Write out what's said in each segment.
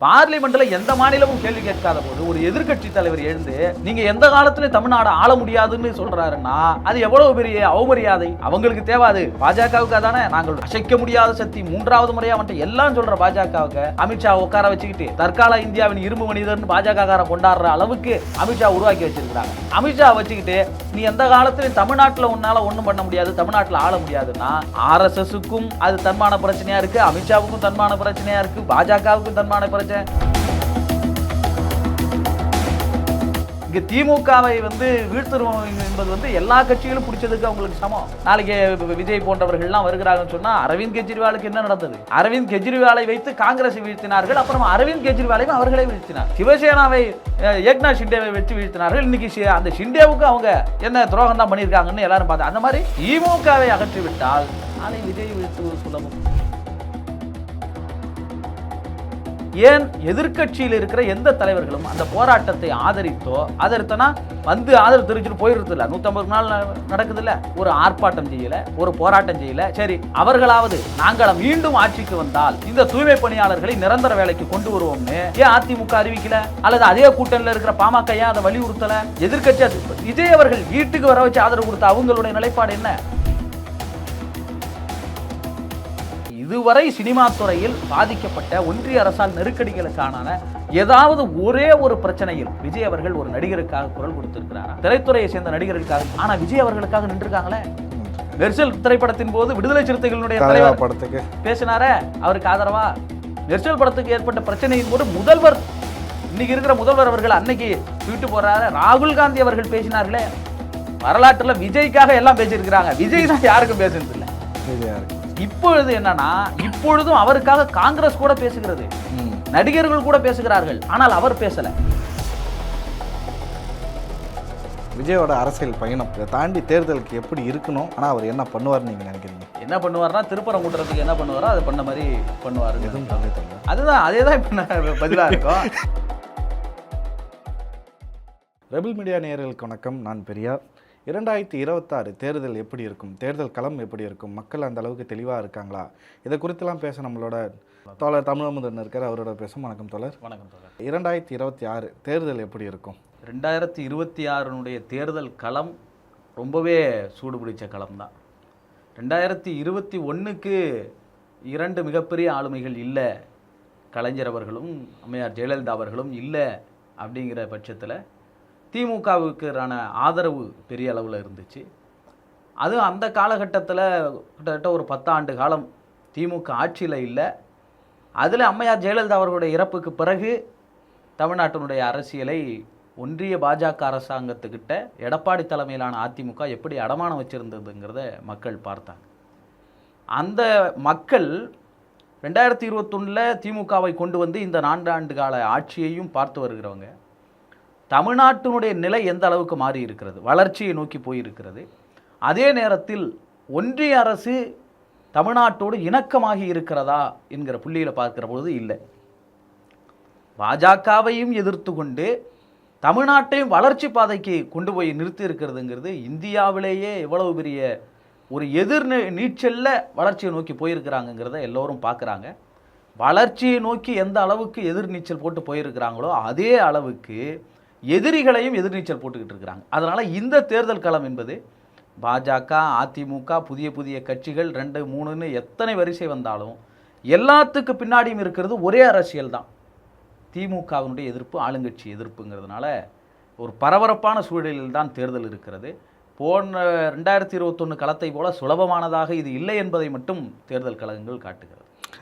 பார்லிமெண்ட்ல எந்த மாநிலமும் கேள்வி கேட்காத போது ஒரு எதிர்க்கட்சி தலைவர் எழுந்து நீங்க எந்த காலத்திலும் தமிழ்நாடு ஆள முடியாதுன்னு சொல்றாருன்னா அது எவ்வளவு பெரிய அவமரியாதை? அவங்களுக்கு தேவாது. பாஜகவுக்கு அதானே? நாங்கள் அசைக்க முடியாத சக்தி. மூன்றாவது முறையா வந்துட்டு எல்லாம் சொல்ற பாஜகவுக்கு அமித்ஷா உட்கார வச்சுக்கிட்டு தற்கால இந்தியாவின் இரும்பு மனிதர்னு பாஜக கொண்டாடுற அளவுக்கு அமித்ஷா உருவாக்கி வச்சிருக்காங்க அமித்ஷா வச்சுக்கிட்டு நீ எந்த காலத்திலும் தமிழ்நாட்டில் உன்னால ஒண்ணும் பண்ண முடியாது தமிழ்நாட்டில் ஆள முடியாதுன்னா ஆர்எஸ்எஸ்க்கும் அது தன்மான பிரச்சனையா இருக்கு அமித்ஷாவுக்கும் தன்மான பிரச்சனையா இருக்கு பாஜகவுக்கும் தன்மான பிரச்சனை இங்கே திமுகவை வந்து வீழ்த்துருவோம் என்பது வந்து எல்லா கட்சிகளும் பிடிச்சதுக்கு அவங்களுக்கு சமம். நாளைக்கு விஜய் போன்றவர்கள்லாம் வருகிறாங்கன்னு சொன்னால் அரவிந்த் கெஜ்ரிவாலுக்கு என்ன நடந்தது? அரவிந்த் கெஜ்ரிவாலை வைத்து காங்கிரஸை வீழ்த்தினார்கள் அப்புறம் அரவிந்த் கெஜ்ரிவாலையும் அவர்களே வீழ்த்தினார். சிவசேனாவை ஏக்நாத் ஷிண்டேவை வச்சு வீழ்த்தினார்கள். இன்னைக்கு அந்த ஷிண்டேவுக்கு அவங்க என்ன துரோகம் தான் பண்ணியிருக்காங்கன்னு எல்லாரும் பார்த்தா அந்த மாதிரி திமுகவை அகற்றி விட்டால் நாளை விஜய் வீழ்த்துவது சுலபம். ஏன் எதிர்க்கட்சியில் இருக்கிற எந்த தலைவர்களும் அந்த போராட்டத்தை ஆதரித்தோ ஆதரித்தனா வந்து ஆதரவு தெரிவிச்சுட்டு போயிடுறது இல்லை. நூற்றம்பது நாள் நடக்குது இல்லை. ஒரு ஆர்ப்பாட்டம் செய்யல ஒரு போராட்டம் செய்யல. சரி அவர்களாவது நாங்கள் மீண்டும் ஆட்சிக்கு வந்தால் இந்த தூய்மை பணியாளர்களை நிரந்தர வேலைக்கு கொண்டு வருவோம்னு ஏன் அதிமுக அறிவிக்கல? அல்லது அதே கூட்டணியில் இருக்கிற பாமக ஏன் அதை வலியுறுத்தலை? எதிர்கட்சி அது- விஜய் அவர்கள் வீட்டுக்கு வர வச்சு ஆதரவு கொடுத்த அவங்களுடைய நிலைப்பாடு என்ன? இதுவரை சினிமா துறையில் பாதிக்கப்பட்ட ஒன்றிய அரசால் நெருக்கடிகளுக்கான ஏதாவது ஒரே ஒரு பிரச்சனையில் விஜய் அவர்கள் ஒரு நடிகருக்காக குரல் கொடுத்திருக்கிறாரா? திரைத்துறையை சேர்ந்த நடிகர்களுக்காக. ஆனா விஜய் அவர்களுக்காக நின்றுருக்காங்களே? மெர்சல் திரைப்படத்தின் போது விடுதலை சிறுத்தைகளுடைய தலைவா தலைவர் படத்துக்கு. பேசினாரே அவருக்கு ஆதரவா? மெர்சல் படத்துக்கு ஏற்பட்ட பிரச்சனையின் போது முதல்வர் இன்னைக்கு இருக்கிற முதல்வர் அவர்கள் அன்னைக்கு ட்வீட் போறாரு ராகுல் காந்தி அவர்கள் பேசினார்களே. வரலாற்றுல விஜய்க்காக எல்லாம் பேசியிருக்கிறாங்க. விஜய் தான் யாருக்கும் பேசுனது இல்லை இப்பொழுது என்னன்னா இப்பொழுதும் அவருக்காக காங்கிரஸ் கூட பேசுகிறது. நடிகர்கள் கூட பேசுகிறார்கள். ஆனால் அவர் பேசல. விஜயோட அரசியல் பயணம் இதை தாண்டி தேர்தலுக்கு எப்படி இருக்கணும்? ஆனால் அவர் என்ன பண்ணுவார்னு நீங்கள் நினைக்கிறீங்க? என்ன பண்ணுவார்னா திருப்பரம் கூட்டுறதுக்கு என்ன பண்ணுவாரோ அதை பண்ண மாதிரி பண்ணுவாரு எதுவும் அதுதான் அதே தான் இப்போ பதிலா இருக்கும். ரெபிள் மீடியா நேயர்களுக்கு வணக்கம். நான் பெரியா இரண்டாயிரத்தி இருபத்தாறு தேர்தல் எப்படி இருக்கும்? தேர்தல் களம் எப்படி இருக்கும்? மக்கள் அந்த அளவுக்கு தெளிவாக இருக்காங்களா? இதை குறித்தெல்லாம் பேச நம்மளோட தோழர் தமிழமுதன் இருக்கார். அவரோட பேசும் வணக்கம் தோழர். வணக்கம் தோழர். இரண்டாயிரத்தி இருபத்தி ஆறு தேர்தல் எப்படி இருக்கும்? ரெண்டாயிரத்தி இருபத்தி ஆறுனுடைய தேர்தல் களம் ரொம்பவே சூடு பிடிச்ச களம் தான். ரெண்டாயிரத்தி இருபத்தி ஒன்றுக்கு இரண்டு மிகப்பெரிய ஆளுமைகள் இல்லை. கலைஞர் அவர்களும் அம்மையார் ஜெயலலிதா அவர்களும் இல்லை அப்படிங்கிற பட்சத்தில் திமுகவுக்கான ஆதரவு பெரிய அளவில் இருந்துச்சு. அதுவும் அந்த காலகட்டத்தில் கிட்டத்தட்ட ஒரு பத்தாண்டு காலம் திமுக ஆட்சியில் இல்லை. அதில் அம்மையார் ஜெயலலிதா அவர்களுடைய இறப்புக்கு பிறகு தமிழ்நாட்டினுடைய அரசியலை ஒன்றிய பாஜக அரசாங்கத்துக்கிட்ட எடப்பாடி தலைமையிலான அதிமுக எப்படி அடமானம் வச்சிருந்ததுங்கிறத மக்கள் பார்த்தாங்க. அந்த மக்கள் ரெண்டாயிரத்தி இருபத்தொன்னில் திமுகவை கொண்டு வந்து இந்த நான்காண்டு கால ஆட்சியையும் பார்த்து வருகிறவங்க. தமிழ்நாட்டினுடைய நிலை எந்த அளவுக்கு மாறி இருக்கிறது வளர்ச்சியை நோக்கி போயிருக்கிறது. அதே நேரத்தில் ஒன்றிய அரசு தமிழ்நாட்டோடு இணக்கமாகி இருக்கிறதா என்கிற புள்ளியில் பார்க்கிற பொழுது இல்லை. பாஜகவையும் எதிர்த்து கொண்டு தமிழ்நாட்டையும் வளர்ச்சி பாதைக்கு கொண்டு போய் நிறுத்தி இருக்கிறதுங்கிறது இந்தியாவிலேயே எவ்வளவு பெரிய ஒரு எதிர் நீ- நீச்சல்ல வளர்ச்சியை நோக்கி போயிருக்கிறாங்கங்கிறத எல்லோரும் பார்க்குறாங்க. வளர்ச்சியை நோக்கி எந்த அளவுக்கு எதிர் நீச்சல் போட்டு போயிருக்கிறாங்களோ அதே அளவுக்கு எதிரிகளையும் எதிர்நீச்சல் போட்டுக்கிட்டு இருக்கிறாங்க. அதனால் இந்த தேர்தல் களம் என்பது பாஜக அதிமுக புதிய புதிய கட்சிகள் ரெண்டு மூணுன்னு எத்தனை வரிசை வந்தாலும் எல்லாத்துக்கு பின்னாடியும் இருக்கிறது ஒரே அரசியல் தான். திமுகவினுடைய எதிர்ப்பு ஆளுங்கட்சி எதிர்ப்புங்கிறதுனால ஒரு பரபரப்பான சூழலில் தான் தேர்தல் இருக்கிறது. போன ரெண்டாயிரத்தி இருபத்தொன்று களத்தை போல சுலபமானதாக இது இல்லை என்பதை மட்டும் தேர்தல் கழகங்கள் காட்டுகிறது.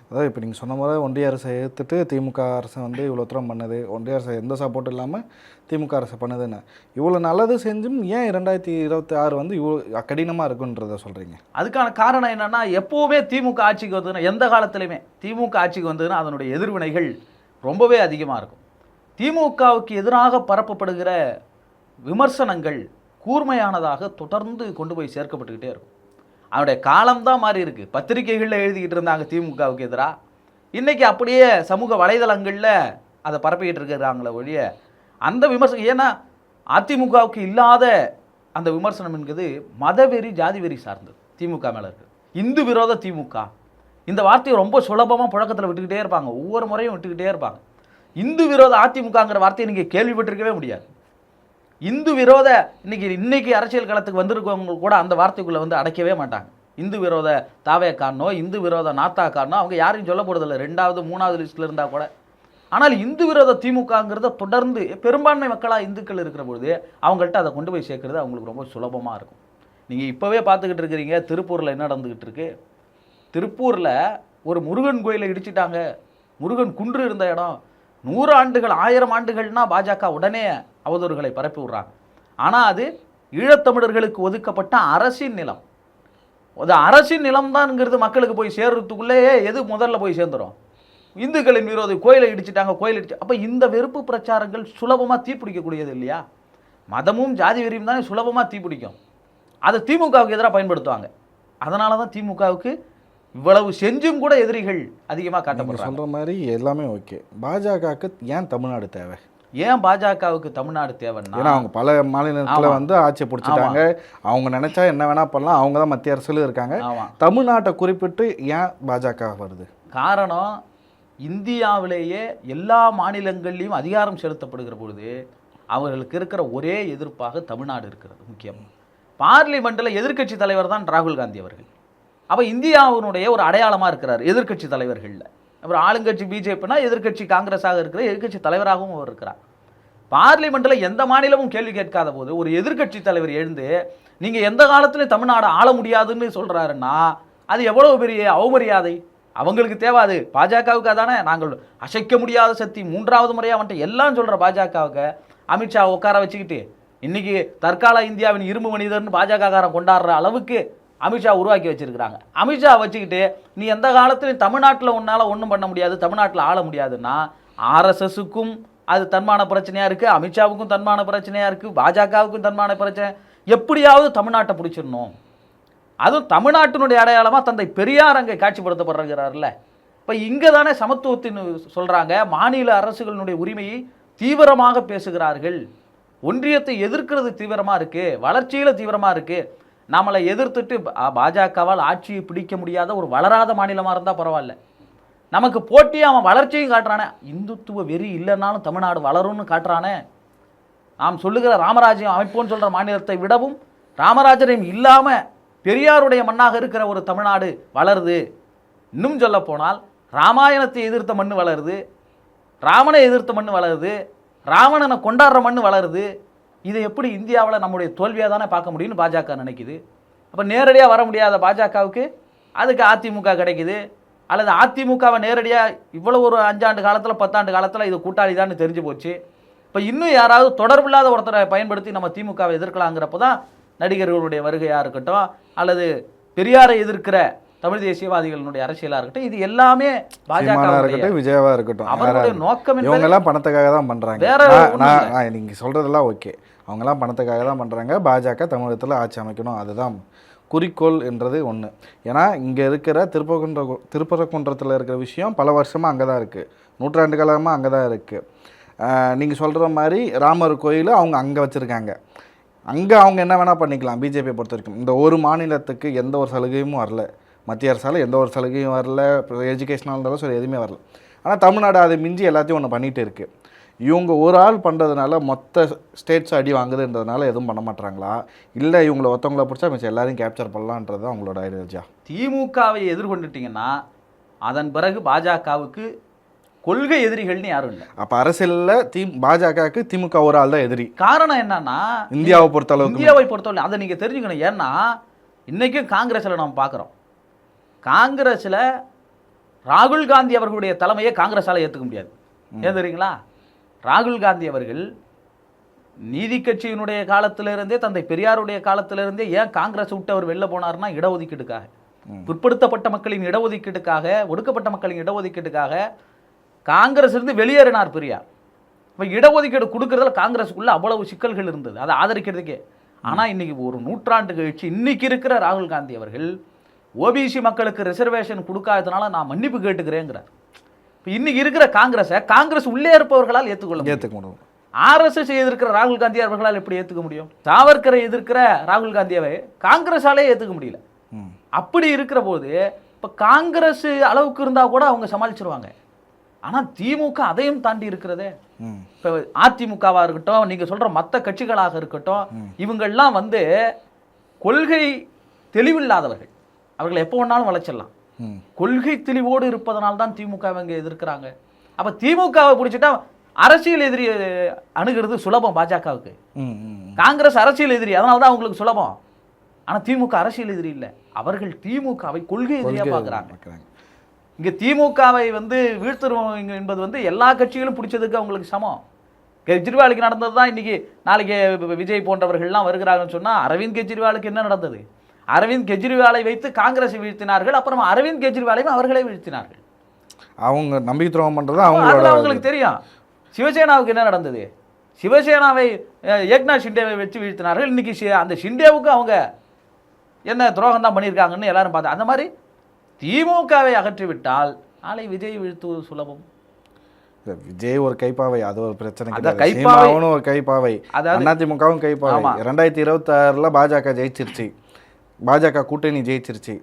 அதாவது இப்போ நீங்கள் சொன்ன மாதிரி ஒன்றிய அரசை எதிர்த்துட்டு திமுக அரசு வந்து இவ்வளோ தூரம் பண்ணுது. ஒன்றிய அரசு எந்த சப்போர்ட் இல்லாமல் திமுக அரசு பண்ணுதுன்னு. இவ்வளோ நல்லது செஞ்சும் ஏன் இரண்டாயிரத்தி இருபத்தி ஆறு வந்து இவ்வளோ கடினமாக இருக்குன்றத சொல்கிறீங்க அதுக்கான காரணம் என்னன்னா எப்போவுமே திமுக ஆட்சிக்கு வந்ததுன்னா எந்த காலத்துலையுமே திமுக ஆட்சிக்கு வந்ததுன்னா அதனுடைய எதிர்வினைகள் ரொம்பவே அதிகமாக இருக்கும். திமுகவுக்கு எதிராக பரப்பப்படுகிற விமர்சனங்கள் கூர்மையானதாக தொடர்ந்து கொண்டு போய் சேர்க்கப்பட்டுக்கிட்டே இருக்கும். அவனுடைய காலம்தான் மாறி இருக்கு. பத்திரிகைகளில் எழுதிக்கிட்டு இருந்தாங்க திமுகவுக்கு எதிராக இன்றைக்கி அப்படியே சமூக வலைதளங்களில் அதை பரப்பிக்கிட்டு இருக்கிறாங்களே ஒழிய அந்த விமர்சனம் ஏன்னா அதிமுகவுக்கு இல்லாத அந்த விமர்சனம் என்கிறது மதவெறி ஜாதி வெறி சார்ந்தது திமுக மேலே இருக்குது இந்து விரோத திமுக. இந்த வார்த்தையை ரொம்ப சுலபமாக புழக்கத்தில் விட்டுக்கிட்டே இருப்பாங்க. ஒவ்வொரு முறையும் விட்டுக்கிட்டே இருப்பாங்க. இந்து விரோத அதிமுகங்கிற வார்த்தையை நீங்கள் கேள்விப்பட்டிருக்கவே முடியாது. இந்து விரோத இன்னைக்கு இன்னைக்கு அரசியல் களத்துக்கு வந்திருக்கவங்க கூட அந்த வார்த்தைக்குள்ளே வந்து அடைக்கவே மாட்டாங்க. இந்து விரோத தாவேக்காரனோ இந்து விரோத நாத்தாக்காரனோ அவங்க யாரையும் சொல்ல போகிறதில்ல ரெண்டாவது மூணாவது லிஸ்ட்டில் இருந்தால் கூட. ஆனால் இந்து விரோத திமுகங்கிறத தொடர்ந்து பெரும்பான்மை மக்களாக இந்துக்கள் இருக்கிற பொழுது அவங்கள்ட்ட அதை கொண்டு போய் சேர்க்குறது அவங்களுக்கு ரொம்ப சுலபமாக இருக்கும். நீங்கள் இப்போவே பார்த்துக்கிட்டு இருக்கிறீங்க திருப்பூரில் என்ன நடந்துக்கிட்டு இருக்கு? திருப்பூரில் ஒரு முருகன் கோயிலை இடிச்சிட்டாங்க. முருகன் குன்று இருந்த இடம். நூறு ஆண்டுகள் ஆயிரம் ஆண்டுகள்னா பாஜக உடனே அவதூறுகளை பரப்பி விடுறாங்க. ஆனால் அது ஈழத்தமிழர்களுக்கு ஒதுக்கப்பட்ட அரசின் நிலம். அது அரசின் நிலம்தான்ங்கிறது மக்களுக்கு போய் சேர்றதுக்குள்ளேயே எது முதல்ல போய் சேர்ந்துரும்? இந்துக்களின் விரோதி கோயிலை இடிச்சிட்டாங்க கோயில் இடிச்சு அப்போ இந்த வெறுப்பு பிரச்சாரங்கள் சுலபமாக தீப்பிடிக்கக்கூடியது இல்லையா? மதமும் ஜாதி வெறியும் தானே சுலபமாக தீப்பிடிக்கும் அதை திமுகவுக்கு எதிராக பயன்படுத்துவாங்க. அதனால தான் திமுகவுக்கு இவ்வளவு செஞ்சும் கூட எதிரிகள் அதிகமாக காட்டப்படுறாங்க. சொல்ற மாதிரி எல்லாமே ஓகே. பாஜகவுக்கு ஏன் தமிழ்நாடு தேவை? ஏன் பாஜகவுக்கு தமிழ்நாடு தேவைன்னா ஏன்னா அவங்க பல மாநிலத்துல. வந்து ஆட்சியை பிடிச்சிட்டாங்க. அவங்க நினைச்சா என்ன வேணா பண்ணலாம். அவங்க தான் மத்திய அரசுல இருக்காங்க. தமிழ்நாட்டை குறிப்பிட்டு ஏன் பாஜக வருது? காரணம் இந்தியாவிலேயே எல்லா மாநிலங்கள்லையும் அதிகாரம் செலுத்தப்படுகிற பொழுது அவர்களுக்கு இருக்கிற ஒரே எதிர்ப்பாக தமிழ்நாடு இருக்கிறது முக்கியம். பார்லிமெண்ட்டில் எதிர்க்கட்சி தலைவர் தான் ராகுல் காந்தி அவர்கள். அப்போ இந்தியாவினுடைய ஒரு அடையாளமாக இருக்கிறார் எதிர்க்கட்சி தலைவர்களில். அப்புறம் ஆளுங்கட்சி பிஜேபினா எதிர்க்கட்சி காங்கிரஸாக இருக்கிற எதிர்க்கட்சி தலைவராகவும் அவர் இருக்கிறார். பார்லிமெண்ட்டில் எந்த மாநிலமும் கேள்வி கேட்காத போது ஒரு எதிர்க்கட்சி தலைவர் எழுந்து நீங்கள் எந்த காலத்துலையும் தமிழ்நாடு ஆள முடியாதுன்னு சொல்கிறாருன்னா அது எவ்வளோ பெரிய அவமரியாதை? அவங்களுக்கு தேவாது பாஜகவுக்கு அதானே? நாங்கள் அசைக்க முடியாத சக்தி. மூன்றாவது முறையாக வந்துட்டு எல்லாம் சொல்கிற பாஜகவுக்கு அமித்ஷா உட்கார வச்சுக்கிட்டு இன்றைக்கி தற்கால இந்தியாவின் இரும்பு மனிதர்னு பாஜககாரன் கொண்டாடுற அளவுக்கு அமித்ஷா உருவாக்கி வச்சுருக்கிறாங்க. அமித்ஷா வச்சுக்கிட்டு நீ எந்த காலத்துலையும் தமிழ்நாட்டில் உன்னால் ஒன்றும் பண்ண முடியாது தமிழ்நாட்டில் ஆள முடியாதுன்னா ஆர்எஸ்எஸுக்கும் அது தன்மான பிரச்சனையாக இருக்குது அமித்ஷாவுக்கும் தன்மான பிரச்சனையாக இருக்குது பாஜகவுக்கும் தன்மான பிரச்சனை. எப்படியாவது தமிழ்நாட்டை பிடிச்சிடணும். அதுவும் தமிழ்நாட்டினுடைய அடையாளமாக தந்தை பெரியார் அங்கே காட்சிப்படுத்தப்படுறாருல்ல இப்போ இங்கே தானே சமத்துவத்தின் சொல்கிறாங்க மாநில அரசுகளினுடைய உரிமையை தீவிரமாக பேசுகிறார்கள். ஒன்றியத்தை எதிர்க்கிறது தீவிரமாக இருக்குது வளர்ச்சியில் தீவிரமாக இருக்குது நம்மளை எதிர்த்துட்டு பாஜகவால் ஆட்சியை பிடிக்க முடியாத ஒரு வளராத மாநிலமாக இருந்தால் பரவாயில்ல. நமக்கு போட்டி அவன் வளர்ச்சியும் காட்டுறானே. இந்துத்துவ வெறி இல்லைன்னாலும் தமிழ்நாடு வளரும்னு காட்டுறானே. நாம் சொல்லுகிற ராமராஜ்யம் அமைப்போன்னு சொல்கிற மாநிலத்தை விடவும் ராமராஜரையும் இல்லாமல் பெரியாருடைய மண்ணாக இருக்கிற ஒரு தமிழ்நாடு வளருது. இன்னும் சொல்லப்போனால் ராமாயணத்தை எதிர்த்த மண் வளருது ராமனை எதிர்த்த மண் வளருது ராவணனை கொண்டாடுற மண் வளருது. இதை எப்படி இந்தியாவில் நம்முடைய தோல்வியாக தானே பார்க்க முடியும்னு பாஜக நினைக்குது. அப்போ நேரடியாக வர முடியாத பாஜகவுக்கு அதுக்கு அதிமுக கிடைக்குது. அல்லது அதிமுகவை நேரடியாக இவ்வளோ ஒரு அஞ்சாண்டு காலத்தில் பத்தாண்டு காலத்தில் இது கூட்டாளி தான் தெரிஞ்சு போச்சு. இப்போ இன்னும் யாராவது தொடர்பில்லாத ஒருத்தரை பயன்படுத்தி நம்ம திமுகவை எதிர்க்கலாங்கிறப்ப தான் நடிகர்களுடைய வருகையாக இருக்கட்டும் அல்லது பெரியாரை எதிர்க்கிற தமிழ் தேசியவாதிகளினுடைய அரசியலாக இருக்கட்டும் இது எல்லாமே பாஜக இருக்கட்டும் விஜயவா இருக்கட்டும் அவருடைய நோக்கம் இவங்கெல்லாம் பணத்துக்காக தான் பண்றாங்க. வேற நான் ஒண்ணும் நான் இல்ல. நான் நீங்க சொல்றதெல்லாம் ஓகே. அவங்கெல்லாம் பணத்துக்காக தான் பண்ணுறாங்க பாஜக தமிழகத்தில் ஆட்சி அமைக்கணும். அதுதான் குறிக்கோள் என்றது ஒன்று ஏன்னா இங்கே இருக்கிற திருப்பகுன்ற திருப்பரங்குன்றத்தில் இருக்கிற விஷயம் பல வருஷமாக அங்கே தான் இருக்குது நூற்றாண்டு காலமாக அங்கே தான் இருக்குது நீங்கள் சொல்கிற மாதிரி ராமர் கோயில் அவங்க அங்கே வச்சுருக்காங்க. அங்கே அவங்க என்ன வேணால் பண்ணிக்கலாம் பிஜேபியை பொறுத்த வரைக்கும். இந்த ஒரு மாநிலத்துக்கு எந்த ஒரு சலுகையும் வரல. மத்திய அரசால் எந்த ஒரு சலுகையும் வரல. எஜுகேஷனாக இருந்தாலும் சரி எதுவுமே வரல. ஆனால் தமிழ்நாடு அதை மிஞ்சி எல்லாத்தையும் ஒன்று பண்ணிகிட்டு இருக்குது இவங்க ஒரு ஆள் பண்ணுறதுனால மொத்த ஸ்டேட்ஸ் அடி வாங்குதுன்றதுனால எதுவும் பண்ண மாட்டாங்களா இல்லை இவங்களை ஒருத்தவங்கள பிடிச்சா மிச்சம் எல்லாரையும் கேப்சர் பண்ணலான்றது தான் அவங்களோட ஐடியாலஜியா திமுகவை எதிர்கொண்டுட்டீங்கன்னா அதன் பிறகு பாஜகவுக்கு கொள்கை எதிரிகள்னு யாரும் இல்லை. அப்போ அரசியலில் தி பாஜகவுக்கு திமுக ஒரு ஆள் தான் எதிரி. காரணம் என்னன்னா இந்தியாவை பொறுத்த அளவுக்கு இந்தியாவை பொறுத்தவரை அதை நீங்கள் தெரிஞ்சுக்கணும். ஏன்னா இன்றைக்கும் காங்கிரஸில் நம்ம பார்க்குறோம் காங்கிரஸில் ராகுல் காந்தி அவர்களுடைய தலைமையை காங்கிரஸால் ஏற்றுக்க முடியாது. ஏன் தெரியுங்களா? ராகுல் காந்தி அவர்கள் நீதி கட்சியினுடைய காலத்திலிருந்தே தந்தை பெரியாருடைய காலத்திலிருந்தே ஏன் காங்கிரஸ் விட்டு அவர் வெளில போனார்னா இடஒதுக்கீடுக்காக. பிற்படுத்தப்பட்ட மக்களின் இடஒதுக்கீடுக்காக ஒடுக்கப்பட்ட மக்களின் இடஒதுக்கீடுக்காக காங்கிரஸ் இருந்து வெளியேறினார் பெரியார். இப்போ இடஒதுக்கீடு கொடுக்கறதுல காங்கிரஸுக்குள்ள அவ்வளவு சிக்கல்கள் இருந்தது. அதை ஆதரிக்கிறதுக்கே. ஆனால் இன்னைக்கு ஒரு நூற்றாண்டு கழிச்சு இன்னைக்கு இருக்கிற ராகுல் காந்தி அவர்கள் ஓபிசி மக்களுக்கு ரிசர்வேஷன் கொடுக்காததுனால நான் மன்னிப்பு கேட்டுக்கிறேங்கிறார். இப்போ இன்னைக்கு இருக்கிற காங்கிரஸை காங்கிரஸ் உள்ளே இருப்பவர்களால் ஏற்றுக்கொள்ள ஏற்றுக்க முடியும். ஆர்எஸ்எஸ் எதிர்க்கிற ராகுல் காந்தி அவர்களால் எப்படி ஏற்றுக்க முடியும்? சாவர்கரை எதிர்க்கிற ராகுல் காந்தியாவை காங்கிரஸாலே ஏற்றுக்க முடியல. அப்படி இருக்கிற போது இப்போ காங்கிரஸ் அளவுக்கு இருந்தால் கூட அவங்க சமாளிச்சிருவாங்க. ஆனால் திமுக அதையும் தாண்டி இருக்கிறதே. இப்போ அதிமுகவாக இருக்கட்டும் நீங்கள் சொல்கிற மற்ற கட்சிகளாக இருக்கட்டும் இவங்கெல்லாம் வந்து கொள்கை தெளிவில்லாதவர்கள். அவர்களை எப்போ வேணாலும் வளைச்சிடலாம் கொள்கை தெளிவோடு இருப்பதனால தான் திமுக இவங்க எதிர்க்கிறாங்க. அப்போ திமுகவை பிடிச்சிட்டா அரசியல் எதிரி அணுகிறது சுலபம் பாஜகவுக்கு. காங்கிரஸ் அரசியல் எதிரி அதனால தான் அவங்களுக்கு சுலபம். ஆனால் திமுக அரசியல் எதிரி இல்லை. அவர்கள் திமுகவை கொள்கை எதிரியாக பார்க்குறாங்க இங்கே திமுகவை வந்து வீழ்த்துறோம் என்பது வந்து எல்லா கட்சிகளும் பிடிச்சதுக்கு அவங்களுக்கு சமம். கெஜ்ரிவாலுக்கு நடந்தது தான் இன்னைக்கு நாளைக்கு விஜய் போன்றவர்கள்லாம் வருகிறாங்கன்னு சொன்னால் அரவிந்த் கெஜ்ரிவாலுக்கு என்ன நடந்தது? அரவிந்த் கெஜ்ரிவாலை வைத்து காங்கிரஸை வீழ்த்தினார்கள் அப்புறம் அரவிந்த் கெஜ்ரிவாலையும் அவர்களே வீழ்த்தினார்கள். அவங்க நம்பிக்கை துரோகம் பண்ணுறது அவங்களோட அவங்களுக்கு தெரியும். சிவசேனாவுக்கு என்ன நடந்தது? சிவசேனாவை ஏக்நாத் ஷிண்டேவை வச்சு வீழ்த்தினார்கள். இன்னைக்கு ஷி- அந்த ஷிண்டேவுக்கு அவங்க என்ன துரோகம் தான் பண்ணியிருக்காங்கன்னு எல்லாரும் பார்த்தா அந்த மாதிரி திமுகவை அகற்றிவிட்டால் நாளை விஜய் வீழ்த்துவது சுலபம். விஜய் ஒரு கைப்பாவை அது ஒரு பிரச்சனை அந்த கிடையாது. கைப்பாவை- சீமாவும் ஒரு கைப்பாவை. அதிமுகவும் கைப்பாவை. ரெண்டாயிரத்தி இருபத்தாறில் பாஜக ஜெயிச்சிருச்சு. பாஜக கூட்டணி ஜெயிச்சிருச்சு.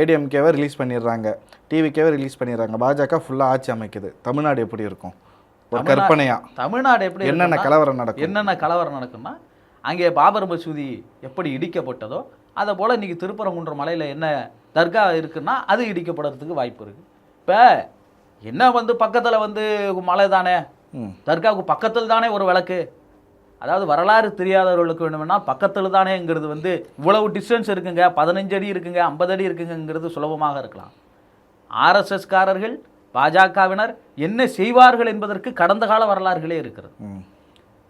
ஏடிஎம்கேவை ரிலீஸ் பண்ணிடுறாங்க. டிவிக்கேவை ரிலீஸ் பண்ணிடுறாங்க. பாஜக ஃபுல்லாக ஆட்சி அமைக்குது. தமிழ்நாடு எப்படி இருக்கும்? ஒரு கற்பனையா? தமிழ்நாடு எப்படி என்னென்ன கலவரம் நடக்கும்? என்னென்ன கலவரம் நடக்கும்னா அங்கே பாபர் மசூதி எப்படி இடிக்கப்பட்டதோ அதை போல் இன்னைக்கு திருப்பரங்குன்றம் மலையில் என்ன தர்கா இருக்குன்னா அது இடிக்கப்படுறதுக்கு வாய்ப்பு இருக்குது இப்போ என்ன வந்து பக்கத்தில் வந்து மலை தானே? தர்காவுக்கு பக்கத்தில் தானே ஒரு விளக்கு? அதாவது வரலாறு தெரியாதவர்களுக்கு வேணும்னா பக்கத்தில் தானேங்கிறது வந்து இவ்வளவு டிஸ்டன்ஸ் இருக்குங்க. பதினஞ்சு அடி இருக்குங்க ஐம்பது அடி இருக்குங்கிறது சுலபமாக இருக்கலாம். ஆர்எஸ்எஸ்காரர்கள் பாஜகவினர் என்ன செய்வார்கள் என்பதற்கு கடந்த கால வரலாறுகளே இருக்கிறது.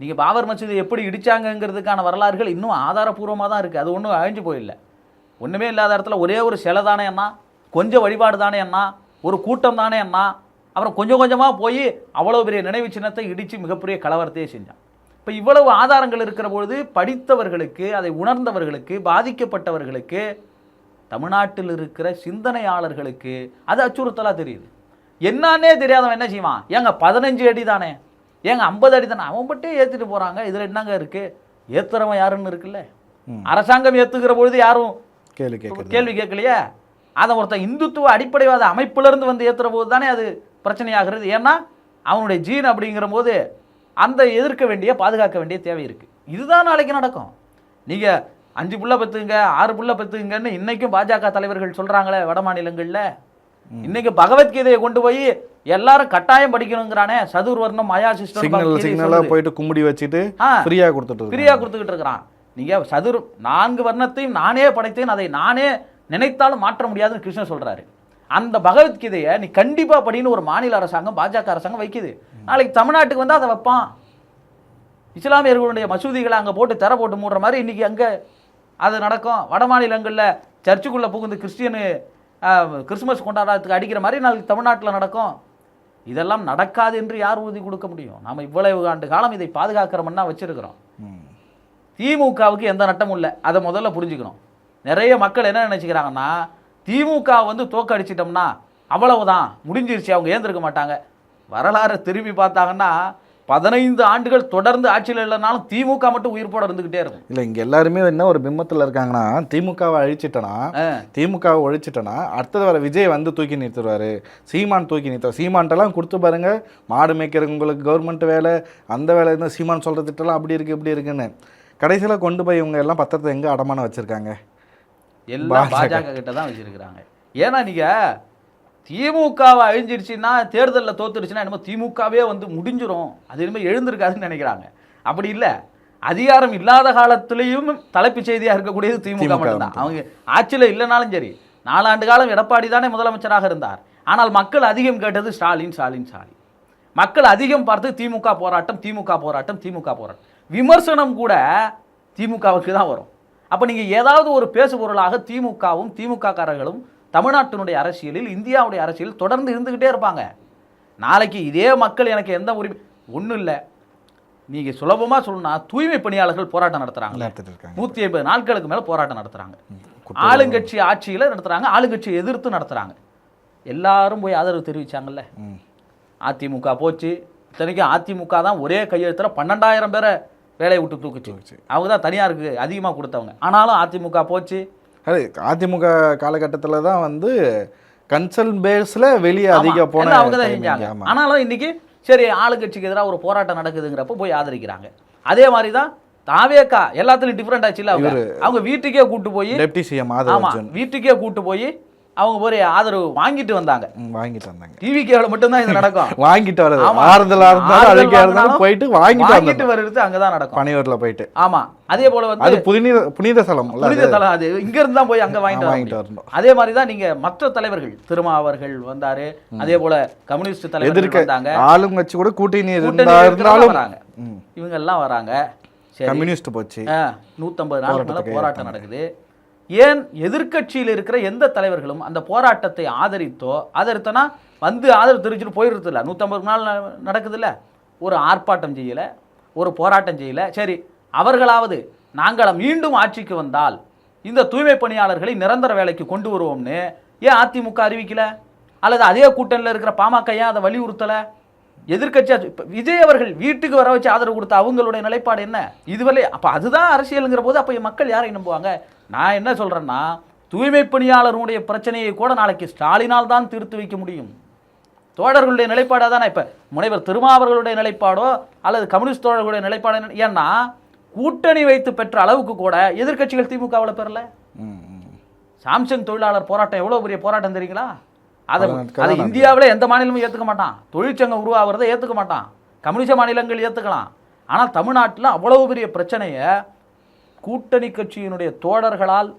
நீங்கள் பாபர் மசூதி எப்படி இடிச்சாங்கங்கிறதுக்கான வரலாறுகள் இன்னும் ஆதாரபூர்வமாக தான் இருக்குது அது ஒன்றும் அழிஞ்சு போயில்லை. ஒன்றுமே இல்லாத இடத்துல ஒரே ஒரு சிலை தானே என்ன கொஞ்சம் வழிபாடு தானே என்ன ஒரு கூட்டம் தானே என்ன அப்புறம் கொஞ்சம் கொஞ்சமாக போய் அவ்வளோ பெரிய நினைவு சின்னத்தை இடித்து மிகப்பெரிய கலவரத்தையே செஞ்சான். இப்போ இவ்வளவு ஆதாரங்கள் இருக்கிற பொழுது படித்தவர்களுக்கு அதை உணர்ந்தவர்களுக்கு பாதிக்கப்பட்டவர்களுக்கு தமிழ்நாட்டில் இருக்கிற சிந்தனையாளர்களுக்கு அது அச்சுறுத்தலாக தெரியுது. என்னன்னே தெரியாதவன் என்ன செய்வான்? ஏங்க பதினஞ்சு அடி தானே? ஏங்க ஐம்பது அடி தானே? அவன் மட்டும் ஏற்றிட்டு போகிறாங்க இதில் என்னங்க இருக்குது ஏத்துறவன் யாருன்னு இருக்குல்ல. அரசாங்கம் ஏற்றுக்கிற பொழுது யாரும் கேள்வி கேட்குறது கேள்வி கேட்கலையே? அதை ஒருத்தன் இந்துத்துவ அடிப்படைவாத அமைப்பிலிருந்து வந்து ஏற்றுற போது தானே அது பிரச்சனையாகிறது. ஏன்னா அவனுடைய ஜீன் அப்படிங்கிற போது அந்த எதிர்க்க வேண்டிய பாதுகாக்க வேண்டிய தேவை இருக்குது இதுதான் நாளைக்கு நடக்கும். நீங்கள் அஞ்சு புள்ள பெற்றுங்க ஆறு புள்ள பெற்றுங்கன்னு இன்னைக்கும் பாஜக தலைவர்கள் சொல்கிறாங்களே வட மாநிலங்களில். இன்னைக்கு பகவத்கீதையை கொண்டு போய் எல்லாரும் கட்டாயம் படிக்கணுங்கிறானே சதுர்வர்ணம் மாயா சிஸ்டம் போயிட்டு கும்பிடி வச்சுட்டு ஆ. ஃப்ரீயாக கொடுத்துட்டு ஃப்ரீயா கொடுத்துக்கிட்டு இருக்கிறான். நீங்க சதுர் நான்கு வர்ணத்தையும் நானே படைத்தேன் அதை நானே நினைத்தாலும் மாற்ற முடியாதுன்னு கிருஷ்ணன் சொல்றாரு. அந்த பகவத்கீதையை நீ கண்டிப்பா படின்னு ஒரு மாநில அரசாங்கம் பாஜக அரசாங்கம் வைக்குது. நாளைக்கு தமிழ்நாட்டுக்கு வந்து அதை வைப்பான். இஸ்லாமியர்களுடைய மசூதிகளை அங்க போட்டு திரை போட்டு மூடுற மாதிரி இன்னைக்கு அங்க அது நடக்கும். வட மாநிலங்கள்ல சர்ச்சுக்குள்ள புகுந்து கிறிஸ்டியனு ஆஹ், கிறிஸ்துமஸ் கொண்டாடுறதுக்கு அடிக்கிற மாதிரி நாளைக்கு தமிழ்நாட்டில் நடக்கும். இதெல்லாம் நடக்காது என்று யார் உறுதி கொடுக்க முடியும்? நாம இவ்வளவு ஆண்டு காலம் இதை பாதுகாக்கிறோம்னா வச்சிருக்கிறோம். திமுகவுக்கு எந்த நட்டமும் இல்லை. அதை முதல்ல புரிஞ்சுக்கணும். நிறைய மக்கள் என்ன நினச்சிக்கிறாங்கன்னா திமுக வந்து தோக்கடிச்சிட்டோம்னா அவ்வளவுதான். முடிஞ்சிருச்சு. அவங்க ஏந்திருக்க மாட்டாங்க. வரலாறை திரும்பி பார்த்தாங்கன்னா பதினைந்து ஆண்டுகள் தொடர்ந்து ஆட்சியில் இல்லைனாலும் திமுக மட்டும் உயிர்ப்போட இருந்துக்கிட்டே இருக்கும். இல்லை இங்கே எல்லாருமே என்ன ஒரு பிம்பத்தில் இருக்காங்கன்னா திமுகவை அழிச்சிட்டனா. திமுகவை ஒழிச்சிட்டனா அடுத்தது வர விஜய் வந்து தூக்கி நிறுத்துருவாரு சீமான் தூக்கி நிறுத்துவார் சீமான்ட்டெல்லாம் கொடுத்து பாருங்க மாடு மேய்க்கிறவங்களுக்கு கவர்மெண்ட் வேலை அந்த வேலை இருந்தால் சீமான் சொல்கிற திட்டம்லாம் அப்படி இருக்குது இப்படி இருக்குன்னு. கடைசியில் கொண்டு போய் இவங்க எல்லாம் பத்திரத்தை எங்கே அடமானம் வச்சுருக்காங்க? எல்லாம் பாஜக கிட்ட தான் வச்சிருக்கிறாங்க. ஏன்னா நீங்க திமுகவை அழிஞ்சிருச்சுன்னா தேர்தலில் தோத்துருச்சுன்னா என்னமோ திமுகவே வந்து முடிஞ்சிரும். அது இனிமேல் எழுந்திருக்காதுன்னு நினைக்கிறாங்க. அப்படி இல்லை. அதிகாரம் இல்லாத காலத்திலையும் தலைப்பு செய்தியாக இருக்கக்கூடியது திமுக மட்டும்தான். மட்டும். அவங்க ஆட்சியில் இல்லைனாலும் சரி நாலாண்டு காலம் எடப்பாடி தானே முதலமைச்சராக இருந்தார். ஆனால் மக்கள் அதிகம் கேட்டது ஸ்டாலின் ஸ்டாலின் ஸ்டாலின். மக்கள் அதிகம் பார்த்து திமுக போராட்டம் திமுக போராட்டம் திமுக போராட்டம். விமர்சனம் கூட திமுகவுக்கு தான் வரும். அப்போ நீங்கள் ஏதாவது ஒரு பேசுபொருளாக திமுகவும் திமுக காரர்களும் தமிழ்நாட்டினுடைய அரசியலில் இந்தியாவுடைய அரசியலில் தொடர்ந்து இருந்துக்கிட்டே இருப்பாங்க. நாளைக்கு இதே மக்கள் எனக்கு எந்த உரிமை ஒன்றும் இல்லை நீங்கள் சுலபமாக சொல்லணும்னா தூய்மை பணியாளர்கள் போராட்டம் நடத்துகிறாங்க நூற்றி ஐம்பது நாட்களுக்கு மேலே போராட்டம் நடத்துகிறாங்க ஆளுங்கட்சி ஆட்சியில் நடத்துகிறாங்க ஆளுங்கட்சி எதிர்த்து நடத்துகிறாங்க எல்லாரும் போய் ஆதரவு தெரிவிச்சாங்கல்ல. ம். அதிமுக போச்சு. இத்தனைக்கும் அதிமுக தான் ஒரே கையெழுத்தில் பன்னெண்டாயிரம் பேரை வேலையை விட்டு தூக்குச்சு. அவங்க தான் தனியாருக்கு அதிகமாக கொடுத்தவங்க. ஆனாலும் அதிமுக போச்சு. அது அதிமுக காலகட்டத்தில் தான் வந்து கன்சர்ன் பேஸ்ல வெளியே ஆமா, அதிக போன அவங்க தான் செஞ்சாங்க. ஆனாலும் இன்னைக்கு சரி ஆளுங்கட்சிக்கு எதிராக ஒரு போராட்டம் நடக்குதுங்கிறப்ப போய் ஆதரிக்கிறாங்க. அதே மாதிரி தான் தாவேக்கா எல்லாத்துலயும் டிஃப்ரெண்ட் ஆச்சுல்ல அவங்க. அவங்க வீட்டுக்கே கூட்டு போய் டெப்டி சிஎம் ஆமா வீட்டுக்கே கூட்டு போய் அவங்க போய் ஆதரவு வாங்கிட்டு வந்தாங்க. வாங்கிட்டு வந்தாங்க. டிவி கேவல மட்டும்தான் இது நடக்கும். வாங்கிட்டு வர்றது. ஆமா. ஆறுதலா இருந்தாலும் போயிட்டு வாங்கிட்டு வாங்கிட்டு வர்றது. அங்கதான் நடக்கும். பனையூர்ல போயிட்டு. ஆமா. அதே போல வந்து அது புனித புனித இல்ல புனித தலம் அது. இங்க இருந்து தான் போய் அங்க வாங்கிட்டு வாங்கிட்டு. வரணும். அதே மாதிரி தான் நீங்க மற்ற தலைவர்கள் திருமா அவர்கள் வந்தாரு அதே போல கம்யூனிஸ்ட் தலைவர்கள் வந்தாங்க. ஆளுங்கட்சி கூட கூட்டணி இருந்தாலும் வராங்க. இவங்க எல்லாம் வராங்க. சரி. கம்யூனிஸ்ட் போச்சு. ஆ, 150 நாளுக்கு மேல போராட்டம் நடக்குது. ஏன் எதிர்க்கட்சியில் இருக்கிற எந்த தலைவர்களும் அந்த போராட்டத்தை ஆதரித்தோ ஆதரித்தோன்னா வந்து ஆதரவு தெரிவிச்சுட்டு போயிடுறது இல்லை. நூற்றம்பது நாள் நடக்குதுல்ல ஒரு ஆர்ப்பாட்டம் செய்யலை ஒரு போராட்டம் செய்யலை. சரி அவர்களாவது நாங்கள் மீண்டும் ஆட்சிக்கு வந்தால் இந்த தூய்மை பணியாளர்களை நிரந்தர வேலைக்கு கொண்டு வருவோம்னு ஏன் அதிமுக அறிவிக்கல? அல்லது அதே கூட்டணியில் இருக்கிற பாமக ஏன் அதை வலியுறுத்தலை? எதிர்கட்சியாக இப்போ விஜய் அவர்கள் வீட்டுக்கு வர வச்சு ஆதரவு கொடுத்த அவங்களுடைய நிலைப்பாடு என்ன? இதுவரை அப்போ அதுதான் அரசியலுங்கிற போது அப்போ மக்கள் யாரை நம்புவாங்க? நான் என்ன சொல்றேன்னா தூய்மை பணியாளருடைய பிரச்சனையை கூட நாளைக்கு ஸ்டாலினால் தான் தீர்த்து வைக்க முடியும். தோழர்களுடைய நிலைப்பாடாக தானே இப்போ? முனைவர் திருமாவர்களுடைய நிலைப்பாடோ அல்லது கம்யூனிஸ்ட் தோழர்களுடைய நிலைப்பாடோ? ஏன்னா கூட்டணி வைத்து பெற்ற அளவுக்கு கூட எதிர்க்கட்சிகள் திமுகவில் பெறல. சாம்சங் தொழிலாளர் போராட்டம் எவ்வளோ பெரிய போராட்டம் தெரியுங்களா? அதை அதை இந்தியாவில் எந்த மாநிலமும் ஏற்றுக்க மாட்டான். தொழிற்சங்கம் உருவாகிறத ஏற்றுக்க மாட்டான். கம்யூனிஸ்ட் மாநிலங்கள் ஏற்றுக்கலாம் ஆனால் தமிழ்நாட்டில் அவ்வளவு பெரிய பிரச்சனையை கூட்டணி கட்சியினுடைய தோழர்களால்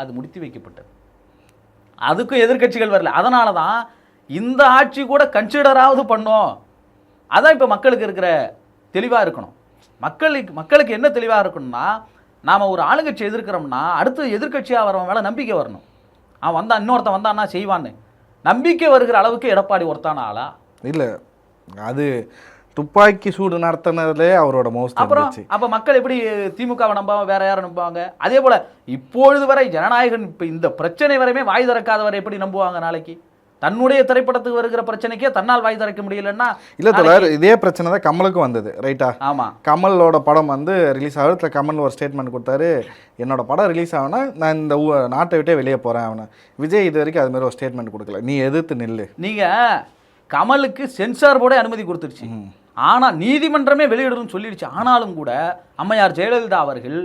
அது முடித்து வைக்கப்பட்டது. அதுக்கும் எதிர்க்கட்சிகள் வரல. அதனால தான் இந்த ஆட்சி கூட கன்சிடராவது பண்ணோம். அதான் இப்போ மக்களுக்கு இருக்கிற தெளிவாக இருக்கணும். மக்களுக்கு மக்களுக்கு என்ன தெளிவாக இருக்கணும்னா நாம் ஒரு ஆளுங்கட்சி எதிர்க்கிறோம்னா அடுத்து எதிர்க்கட்சியாக வரவன் மேலே நம்பிக்கை வரணும். அவன் வந்தான் இன்னொருத்தன் வந்தான்னா செய்வான்னு. நம்பிக்கை வருகிற அளவுக்கு எடப்பாடி ஒருத்தான ஆளா அது துப்பாக்கி சூடு நடத்தினதுலே அவரோட மோஸ்ட் அப்புறம் அப்ப மக்கள் எப்படி திமுகவை நம்பாம வேற யாரை நம்புவாங்க? அதே போல இப்பொழுது வரை ஜனநாயகன் இப்ப இந்த பிரச்சனை வரையுமே வாய் திறக்காதவரை எப்படி நம்புவாங்க நாளைக்கு? தன்னுடைய திரைப்படத்துக்கு வருகிற பிரச்சனைக்கே தன்னால் வாய் திறக்க முடியலன்னா இல்ல தொடர் இதே பிரச்சனை தான் கமலுக்கும் வந்தது ரைட்டா? ஆமா. கமலோட படம் வந்து ரிலீஸ் ஆகுது. கமல் ஒரு ஸ்டேட்மெண்ட் கொடுத்தாரு என்னோட படம் ரிலீஸ் ஆகுனா நான் இந்த ஊ- நாட்டை விட்டே வெளியே போறேன் அவனை. விஜய் இது வரைக்கும் அது மாதிரி ஒரு ஸ்டேட்மெண்ட் கொடுக்கல. நீ எதிர்த்து நில்லு. நீங்க கமலுக்கு சென்சார் போர்டே அனுமதி கொடுத்துருச்சு. ஆனா நீதிமன்றமே வெளியிடணும்னு சொல்லிடுச்சு. ஆனாலும் கூட அம்மையார் ஜெயலலிதா அவர்கள்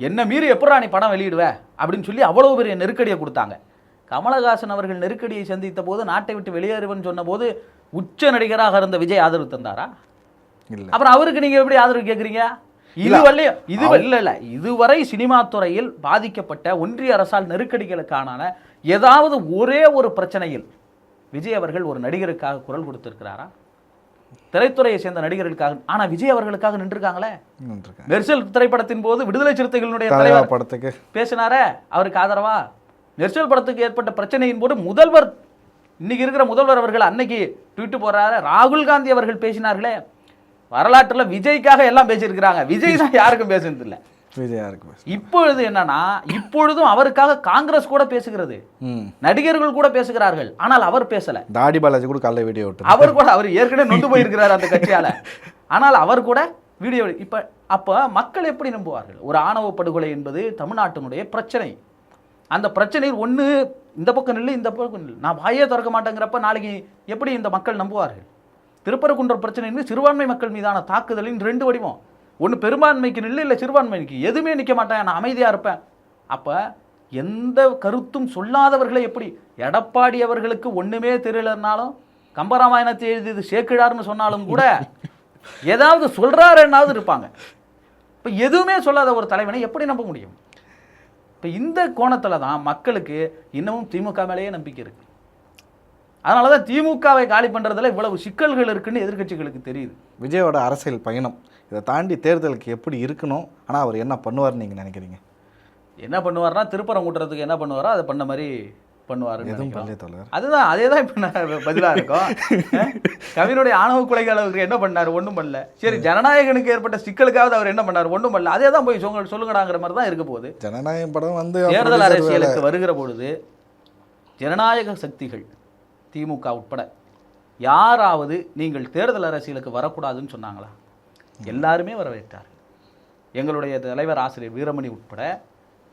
என்ன மீறி எப்படா நீ படம் வெளியிடுவ? அப்படின்னு சொல்லி அவ்வளவு பெரிய நெருக்கடியை கொடுத்தாங்க. கமலஹாசன் அவர்கள் நெருக்கடியை சந்தித்த போது நாட்டை விட்டு வெளியேறுவன்னு சொன்னபோது உச்ச நடிகராக இருந்த விஜய் ஆதரவு தந்தாரா? அப்புறம் அவருக்கு நீங்க எப்படி ஆதரவு கேக்குறீங்க? இதுவரை இது இல்ல இல்ல. இதுவரை சினிமா துறையில் பாதிக்கப்பட்ட ஒன்றிய அரசால் நெருக்கடிகளுக்கான ஏதாவது ஒரே ஒரு பிரச்சனையில் விஜய் அவர்கள் ஒரு நடிகருக்காக குரல் கொடுத்திருக்கிறாரா? திரைத்துறையை சேர்ந்த நடிகர்களுக்காக ஆனா விஜய் அவர்களுக்காக நின்றுருக்காங்களே. மெர்சல் திரைப்படத்தின் போது விடுதலை சிறுத்தைகளுடைய தலைவா தலைவர் படத்துக்கு. பேசினாரே அவருக்கு ஆதரவா? மெர்சல் படத்துக்கு ஏற்பட்ட பிரச்சனையின் போது முதல்வர் இன்னைக்கு இருக்கிற முதல்வர் அவர்கள் அன்னைக்கு ட்வீட் போடுறாரு. ராகுல் காந்தி அவர்கள் பேசினார்களே. வரலாற்றுல விஜய்க்காக எல்லாம் பேசியிருக்கிறாங்க. விஜய் தான் யாருக்கும் பேசுனது இல்ல விஜயா இருக்கு. இப்பொழுது என்னன்னா இப்பொழுதும் அவருக்காக காங்கிரஸ் கூட பேசுகிறது. நடிகர்கள் கூட பேசுகிறார்கள். ஆனால் அவர் பேசல. தாடி பாலாஜி கூட காலைல வீடியோ விட்டு அவர் கூட அவர் ஏற்கனவே நொந்து போயிருக்கிறார் அந்த கட்சியால. ஆனால் அவர் கூட வீடியோ இப்ப அப்ப மக்கள் எப்படி நம்புவார்கள்? ஒரு ஆணவ படுகொலை என்பது தமிழ்நாட்டினுடைய பிரச்சனை. அந்த பிரச்சனையில் ஒண்ணு இந்த பக்கம் நில்லு இந்த பக்கம் நில்லு நான் வாயே திறக்க மாட்டேங்கிறப்ப நாளைக்கு எப்படி இந்த மக்கள் நம்புவார்கள்? திருப்பரங்குன்றம் பிரச்சனை சிறுபான்மை மக்கள் மீதான தாக்குதலின் ரெண்டு வடிவம். ஒன்று பெரும்பான்மைக்கு நில்லு இல்லை சிறுபான்மைக்கு. எதுவுமே நிற்க மாட்டேன் நான் அமைதியாக இருப்பேன். அப்போ எந்த கருத்தும் சொல்லாதவர்களை எப்படி? எடப்பாடி அவர்களுக்கு ஒன்றுமே தெரியலனாலும் கம்பராமாயணத்தை எழுதியது சேக்கிழார்னு சொன்னாலும் கூட ஏதாவது சொல்கிறாருன்னாவது இருப்பாங்க. இப்போ எதுவுமே சொல்லாத ஒரு தலைவனை எப்படி நம்ப முடியும்? இப்போ இந்த கோணத்தில் தான் மக்களுக்கு இன்னமும் திமுக மேலேயே நம்பிக்கை இருக்கு. அதனால தான் திமுகவை காலி பண்ணுறதுல இவ்வளவு சிக்கல்கள் இருக்குன்னு எதிர்க்கட்சிகளுக்கு தெரியுது. விஜயோட அரசியல் பயணம். இதை தாண்டி தேர்தலுக்கு எப்படி இருக்கணும்? ஆனா அவர் என்ன பண்ணுவார்னு நீங்க நினைக்கிறீங்க? என்ன பண்ணுவார்னா திருப்பரங்குன்றத்துக்கு என்ன பண்ணுவாரோ அதை பண்ண மாதிரி எதுவும் தோழர் அதுதான் அதே தான் இப்போ பதிலாக இருக்கும்? கவினுடைய ஆணவ கொலைகள் அவருக்கு என்ன பண்ணார்? ஒன்றும் பண்ணல. சரி ஜனநாயகனுக்கு ஏற்பட்ட சிக்கலுக்காவது அவர் என்ன பண்ணார்? ஒன்றும் பண்ணல. அதே தான் போய் சொல்லுங்க சொல்லுங்கடாங்கிற மாதிரி தான் இருக்க போகுது. ஜனநாயகம் படம் வந்து தேர்தல். அரசியலுக்கு வருகிற பொழுது ஜனநாயக சக்திகள் திமுக உட்பட யாராவது நீங்கள் தேர்தல் அரசியலுக்கு வரக்கூடாதுன்னு சொன்னாங்களா? எல்லாருமே வரவேற்றார். எங்களுடைய தலைவர் ஆசிரியர் வீரமணி உட்பட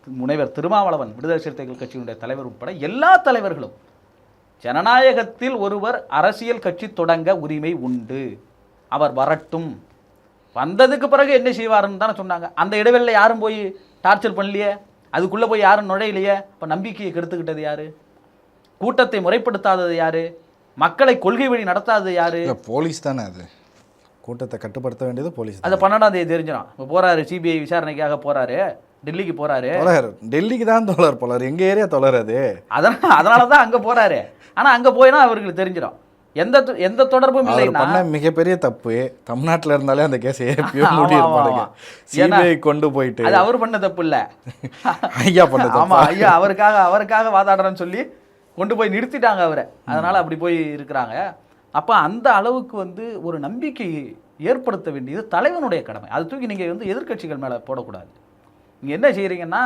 முனைவர் திருமாவளவன் விடுதலை சிறுத்தைகள் கட்சியினுடைய தலைவர் உட்பட எல்லா தலைவர்களும் ஜனநாயகத்தில் ஒருவர் அரசியல் கட்சி தொடங்க உரிமை உண்டு. அவர் வரட்டும். வந்ததுக்கு பிறகு என்ன செய்வாருன்னு தானே சொன்னாங்க. அந்த இடைவெளியில் யாரும் போய் டார்ச்சர் பண்ணலையே? அதுக்குள்ளே போய் யாரும் நுழையிலையே? இப்போ நம்பிக்கையை கெடுத்துக்கிட்டது யார்? கூட்டத்தை முறைப்படுத்தாதது யார்? மக்களை கொள்கை வழி நடத்தாதது யாரு? போலீஸ் தானே அது. கூட்டத்தை கட்டுப்படுத்த வேண்டியது போலீஸ் அதை பன்னெண்டாம் தேதி தெரிஞ்சிடும். இப்போ போறாரு சிபிஐ விசாரணைக்காக போறாரு டெல்லிக்கு போறாரு. தொலர் டெல்லிக்கு தான் தொலர் போலர். எங்க ஏரியா தொலர் அது? அதனால அதனால தான் அங்கே போறாரு. ஆனா அங்க போயினா அவருக்கு தெரிஞ்சிடும். எந்த எந்த தொடர்பும் இல்லைன்னா பண்ண மிகப்பெரிய தப்பு தமிழ்நாட்டுல இருந்தாலே அந்த கேஸ் ஏற்பியோ ஆமா, முடியிருப்பாங்க சிபிஐ கொண்டு போயிட்டு அது அவர் பண்ண தப்பு இல்ல ஐயா பண்ண ஆமா தப்பா ஐயா அவருக்காக அவருக்காக வாதாடுறேன்னு சொல்லி கொண்டு போய் நிறுத்திட்டாங்க அவரை. அதனால அப்படி போய் இருக்கிறாங்க. அப்போ அந்த அளவுக்கு வந்து ஒரு நம்பிக்கை ஏற்படுத்த வேண்டியது தலைவனுடைய கடமை. அது தூக்கி நீங்கள் வந்து எதிர்க்கட்சிகள் மேலே போடக்கூடாது. நீங்கள் என்ன செய்கிறீங்கன்னா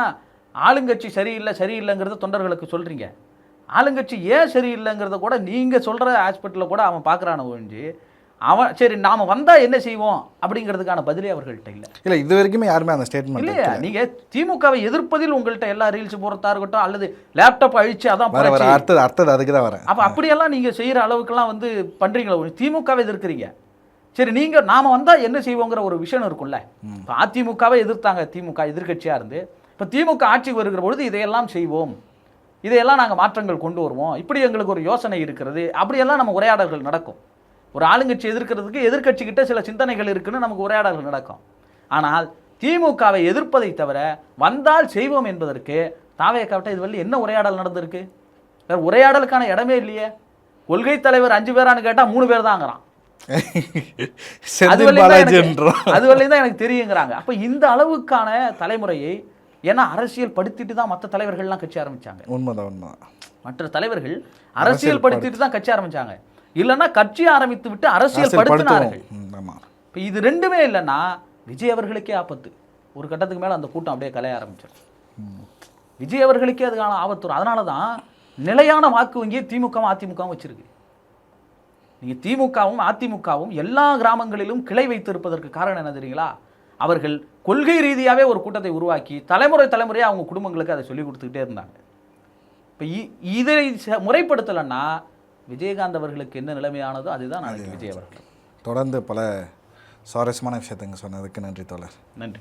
ஆளுங்கட்சி சரியில்லை சரியில்லைங்கிறத தொண்டர்களுக்கு சொல்கிறீங்க ஆளுங்கட்சி ஏன் சரியில்லைங்கிறத கூட நீங்கள் சொல்கிற ஹாஸ்பிட்டலில் கூட அவன் பார்க்குறான ஒழிஞ்சு அவன் சரி நாம வந்தா என்ன செய்வோம்? அப்படிங்கிறதுக்கான பதிலே அவர்கள்ட்ட இல்லை. இல்ல இது வரைக்குமே யாருமே அந்த ஸ்டேட்மெண்ட் இல்லையா நீங்க திமுகவை எதிர்ப்பதில் உங்கள்கிட்ட எல்லா ரீல்ஸ் போறதா இருக்கட்டும் அல்லது லேப்டாப் அழிச்சு அதான். அடுத்தது அடுத்தது அதுக்கு தான் வரேன். அப்ப அப்படியெல்லாம் நீங்க செய்யற அளவுக்குலாம் வந்து பண்றீங்களா? திமுகவை எதிர்க்கிறீங்க. சரி நீங்க நாம வந்தா என்ன செய்வோங்கிற ஒரு விஷயம் இருக்கும்ல. இப்ப அதிமுகவை எதிர்த்தாங்க திமுக எதிர்க்கட்சியா இருந்து. இப்ப திமுக ஆட்சிக்கு வருகிற பொழுது இதையெல்லாம் செய்வோம். இதையெல்லாம் நாங்க மாற்றங்கள் கொண்டு வருவோம். இப்படி எங்களுக்கு ஒரு யோசனை இருக்கிறது. அப்படியெல்லாம் நம்ம உரையாடல்கள் நடக்கும். ஒரு ஆளுங்கட்சி எதிர்க்கிறதுக்கு எதிர்க்கட்சி கிட்ட சில சிந்தனைகள் இருக்குன்னு நமக்கு உரையாடல்கள் நடக்கும். ஆனால் திமுகவை எதிர்ப்பதை தவிர வந்தால் செய்வோம் என்பதற்கு தாவேக்காவிட்ட இது வரையும் என்ன உரையாடல் நடந்திருக்கு? வேற உரையாடலுக்கான இடமே இல்லையே. கொள்கை தலைவர் அஞ்சு பேரான்னு கேட்டா மூணு பேர் தாங்கிறான். அது செந்தில் வரையும் தான் எனக்கு- தெரியுங்கிறாங்க. அப்ப இந்த அளவுக்கான தலைமுறையை ஏன்னா அரசியல் படுத்திட்டு தான் மற்ற தலைவர்கள்லாம் கட்சி ஆரம்பிச்சாங்க. உண்மைதான் உண்மைதான். மற்ற தலைவர்கள் அரசியல் படுத்திட்டு தான் கட்சி ஆரம்பிச்சாங்க. இல்லைன்னா கட்சி ஆரம்பித்து விட்டு அரசியல் படுத்தினார்கள். இப்போ இது ரெண்டுமே இல்லைன்னா விஜய் அவர்களுக்கே ஆபத்து. ஒரு கட்டத்துக்கு மேலே அந்த கூட்டம் அப்படியே கலைய ஆரம்பிச்சிடும். விஜய் அவர்களுக்கே அதுக்கான ஆபத்து அதனால தான் நிலையான வாக்கு வங்கியை திமுகவும் அதிமுகவும் வச்சிருக்கு. நீங்கள் திமுகவும் அதிமுகவும் எல்லா கிராமங்களிலும் கிளை வைத்திருப்பதற்கு காரணம் என்ன தெரியுங்களா? அவர்கள் கொள்கை ரீதியாகவே ஒரு கூட்டத்தை உருவாக்கி தலைமுறை தலைமுறையாக அவங்க குடும்பங்களுக்கு அதை சொல்லி கொடுத்துக்கிட்டே இருந்தாங்க. இப்போ இதை முறைப்படுத்தலைன்னா விஜயகாந்த் அவர்களுக்கு என்ன நிலைமையானதோ அதுதான் நாளைக்கு விஜய் அவர்கள். தொடர்ந்து பல சுவாரஸ்யமான விஷயத்துங்க சொன்னதுக்கு நன்றி தோழர். நன்றி.